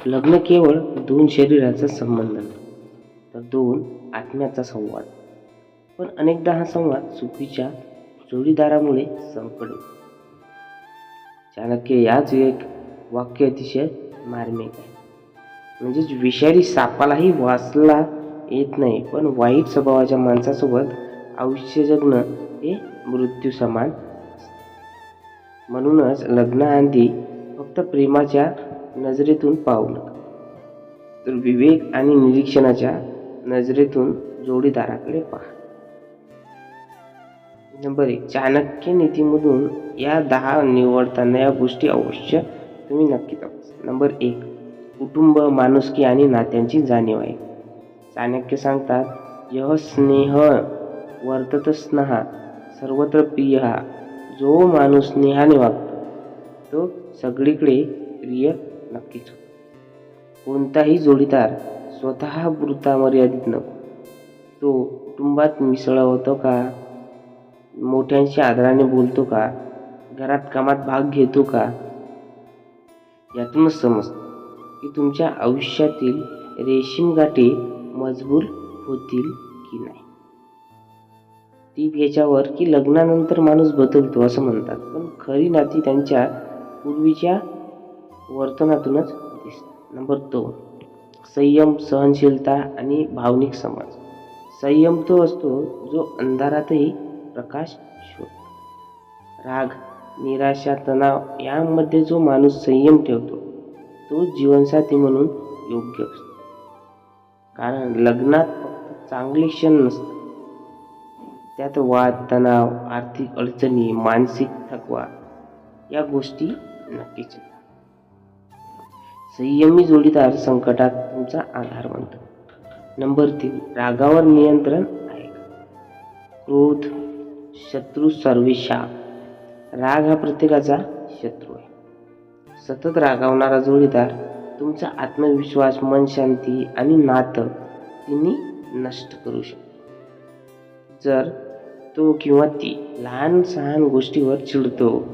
लग्न केवळ दोन शरीराचा संबंध नाही तर दोन आत्म्याचा संवाद. पण अनेकदा हा संवाद चुकीच्या जोडीदारामुळे संकट चाणक्य याच एक वाक्य अतिशय मार्मिक आहे. म्हणजेच विषारी सापालाही वाचला येत नाही पण वाईट स्वभावाच्या माणसासोबत आयुष्य जगणं हे मृत्यू समान म्हणूनच लग्नाआधी फक्त प्रेमाच्या नजरेतून पाहू नका. तर विवेक आणि निरीक्षणाच्या नजरेतून जोडीदाराकडे पहा. नंबर एक चाणक्य नीतीमधून या दहा निवडताना या गोष्टी अवश्य तुम्ही नक्की तपास. नंबर एक कुटुंब माणुसकी आणि नात्यांची जाणीव आहे. चाणक्य सांगतात यह स्नेह वर्तत स्नहा सर्वत्र प्रिय हा. जो माणूस स्नेहाने वागतो तो सगळीकडे प्रिय नक्कीच. कोणताही जोडीदार स्वतः पुरता मर्यादित नको तो कुटुंबात मिसळवतो का? मोठ्यांशी आदराने बोलतो का? घरात कामात भाग घेतो का? यातूनच समजतं की तुमच्या आयुष्यातील रेशीम गाठी मजबूर होतील की नाही. टीप याच्यावर की लग्नानंतर माणूस बदलतो असं म्हणतात. पण खरी नाती त्यांच्या पूर्वीच्या वर्तनातूनच दिसतात नंबर दोन संयम सहनशीलता आणि भावनिक समाज. संयम तो असतो जो अंधारातही प्रकाश शोधतो. राग निराशा तणाव यामध्ये जो माणूस संयम ठेवतो तो जीवनसाथी म्हणून योग्य असतो. कारण लग्नात फक्त चांगले क्षण नसतात. त्यात वाद तणाव आर्थिक अडचणी मानसिक थकवा या गोष्टी नक्कीच येतात. संयमी जोडीदार संकटात तुमचा आधार बनतो. नंबर तीन रागावर नियंत्रण आहे क्रोध शत्रू सर्वेशा राग हा प्रत्येकाचा शत्रू आहे. सतत रागावणारा जोडीदार तुमचा आत्मविश्वास मन शांती आणि नातं तिन्ही नष्ट करू शकतो. जर तो किंवा ती लहान सहान गोष्टीवर चिडतो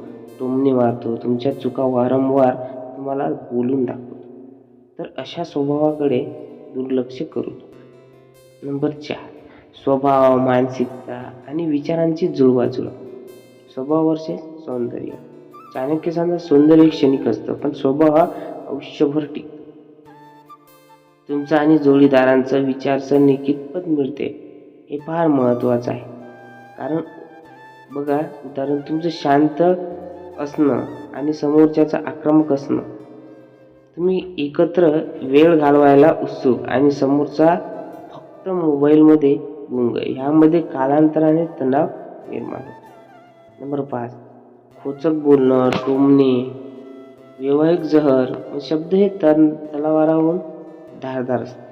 टोमणे मारतो तुमच्या चुका वारंवार तुम्हाला बोलून दाखवतो. तर अशा स्वभावाकडे दुर्लक्ष करू नंबर चार स्वभाव मानसिकता आणि विचारांची जुळवाजुळव. स्वभाव वर्षे सौंदर्य. चाणक्य सांगा सौंदर्य क्षणिक असतं पण स्वभाव हा आयुष्यभर टिकतो. तुमचा आणि जोडीदारांचा विचारसरणी कितपत मिळते हे फार महत्त्वाचं आहे. कारण बघा उदाहरण तुमचं शांत असणं आणि समोरच्याचं आक्रमक असणं तुम्ही एकत्र वेळ घालवायला उत्सुक आणि समोरचा फक्त मोबाईलमध्ये गुंग. ह्यामध्ये कालांतराने तणाव निर्माण होतो. नंबर पाच. खोचक बोलणं टोमणे वैवाहिक जहर शब्द हे तन तलावाराहून धारदार असतात.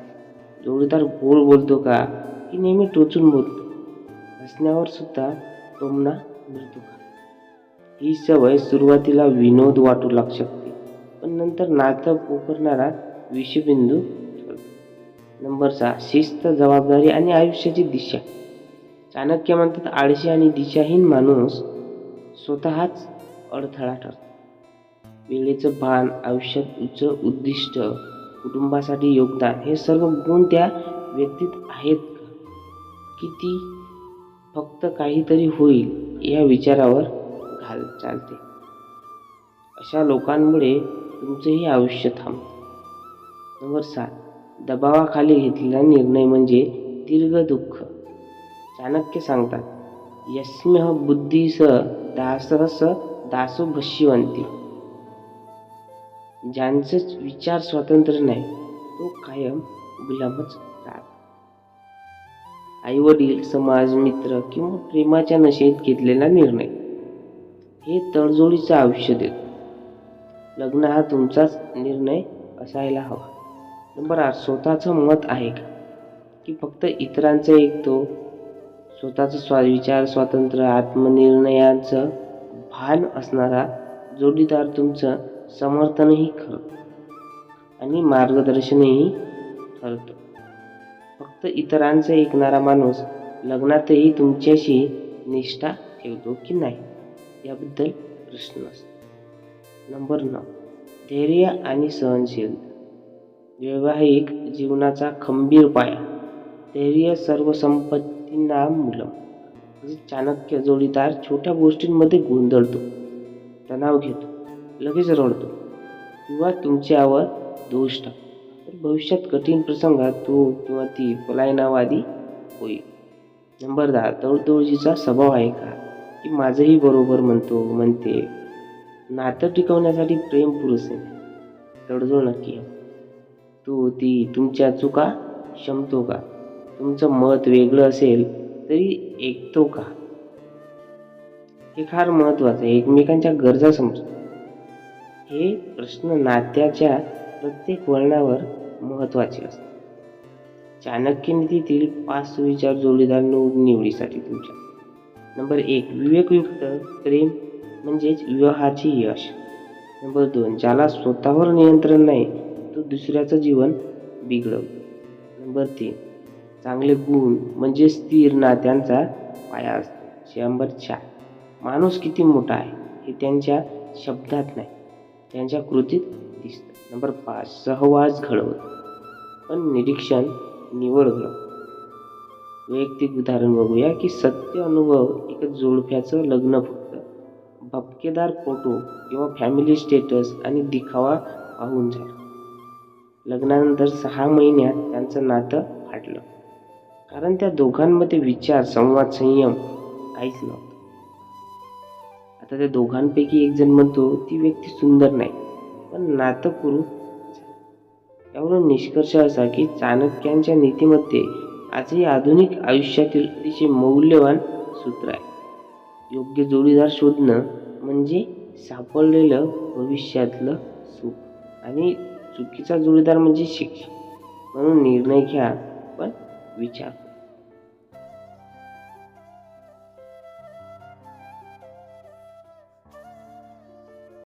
जोडीदार गोड बोलतो का की नेहमी टोचून बोलतो. हसण्यावर सुद्धा टोमणा मिळतो का? ही सवय सुरुवातीला विनोद वाटू लागू शकते पण नंतर नातं पोखरणारा विषबिंदू ठरतो. नंबर सहा शिस्त जबाबदारी आणि आयुष्याची दिशा. चाणक्य म्हणतात आळशी आणि दिशाहीन माणूस स्वतःच अडथळा ठरतो. वेळेचं भान आयुष्यात उच्च उद्दिष्ट कुटुंबासाठी योगदान हे सर्व गुण त्या व्यक्तीत आहेत का? किती? फक्त काहीतरी होईल या विचारावर घाल चालते. अशा लोकांमुळे तुमचंही आयुष्य थांबतं. नंबर सात. दबावाखाली घेतलेला निर्णय म्हणजे दीर्घ दुःख. चाणक्य सांगतात यस्म्य बुद्धीस दासहस दासो भशिवंती ज्यांचं विचार स्वतंत्र नाही तो कायम गुलामच राहत. आई वडील समाज मित्र किंवा प्रेमाच्या नशेत घेतलेला निर्णय. हे तडजोडीचं आयुष्य देतो. लग्न हा तुमचाच निर्णय असायला हवा. नंबर आठ स्वतःचं मत आहे का? की फक्त इतरांचं ऐकतो स्वतःचं स्वा विचार स्वातंत्र्य आत्मनिर्णयाचं भान असणारा जोडीदार तुमचं समर्थनही करतो. आणि मार्गदर्शनही ठरतो फक्त इतरांचं ऐकणारा माणूस लग्नातही तुमच्याशी निष्ठा ठेवतो की नाही? याबद्दल प्रश्न असतो. नंबर नऊ. धैर्य आणि सहनशील वैवाहिक जीवनाचा खंबीर पाया. धैर्य सर्व संपत्तींना मुलं म्हणजे चाणक्य जोडीदार छोट्या गोष्टींमध्ये गोंधळतो. तणाव घेतो. लगेच रडतो. किंवा तुमच्यावर दोष टाकतो. तर भविष्यात कठीण प्रसंगात तो किंवा ती पलायनावादी होईल. नंबर दहा. तडजोडीचा स्वभाव आहे का? की माझंही बरोबर म्हणतो म्हणते नातं टिकवण्यासाठी प्रेम पुरुष आहे. तडजोड नक्की. तू तो ती तुमच्या चुका क्षमतो का? तुमचं मत वेगळं असेल तरी ऐकतो का? हे फार महत्वाचं आहे. एकमेकांच्या गरजा समजतो. हे प्रश्न नात्याच्या प्रत्येक वळणावर महत्त्वाचे असतात. चाणक्य नीतीतील पाच सुविचार जोडीदार निवडीसाठी तुमच्या नंबर एक विवेकयुक्त प्रेम म्हणजेच विवाहाचे यश. नंबर दोन ज्याला स्वतःवर नियंत्रण नाही तो दुसऱ्याचं जीवन बिघडवतो नंबर तीन चांगले गुण म्हणजे स्थिर नात्यांचा पाया असतो. नंबर चार माणूस किती मोठा आहे हे त्यांच्या शब्दात नाही त्यांच्या कृतीत दिसतं. नंबर पाच सहवास घडवतो. पण निरीक्षण निवड घडवतो. वैयक्तिक उदाहरण बघूया की सत्य अनुभव एक जोडप्याचं लग्न फक्त. भपकेदार फोटो किंवा फॅमिली स्टेटस आणि दिखावा पाहून झाला. लग्नानंतर सहा महिन्यात त्यांचं नातं फाटलं. कारण त्या दोघांमध्ये विचार संवाद संयम काहीच नव्हतं. आता त्या दोघांपैकी एक जण म्हणतो ती व्यक्ती सुंदर नाही पण नातं पुरू यावरून निष्कर्ष असा की चाणक्यांच्या नीतीमध्ये आजही आधुनिक आयुष्यातील अतिशय मौल्यवान सूत्र आहे. योग्य जोडीदार शोधणं म्हणजे सापडलेलं भविष्यातलं सुख आणि चुकीचा जोडीदार म्हणजे शिक्षण म्हणून निर्णय घ्या पण विचार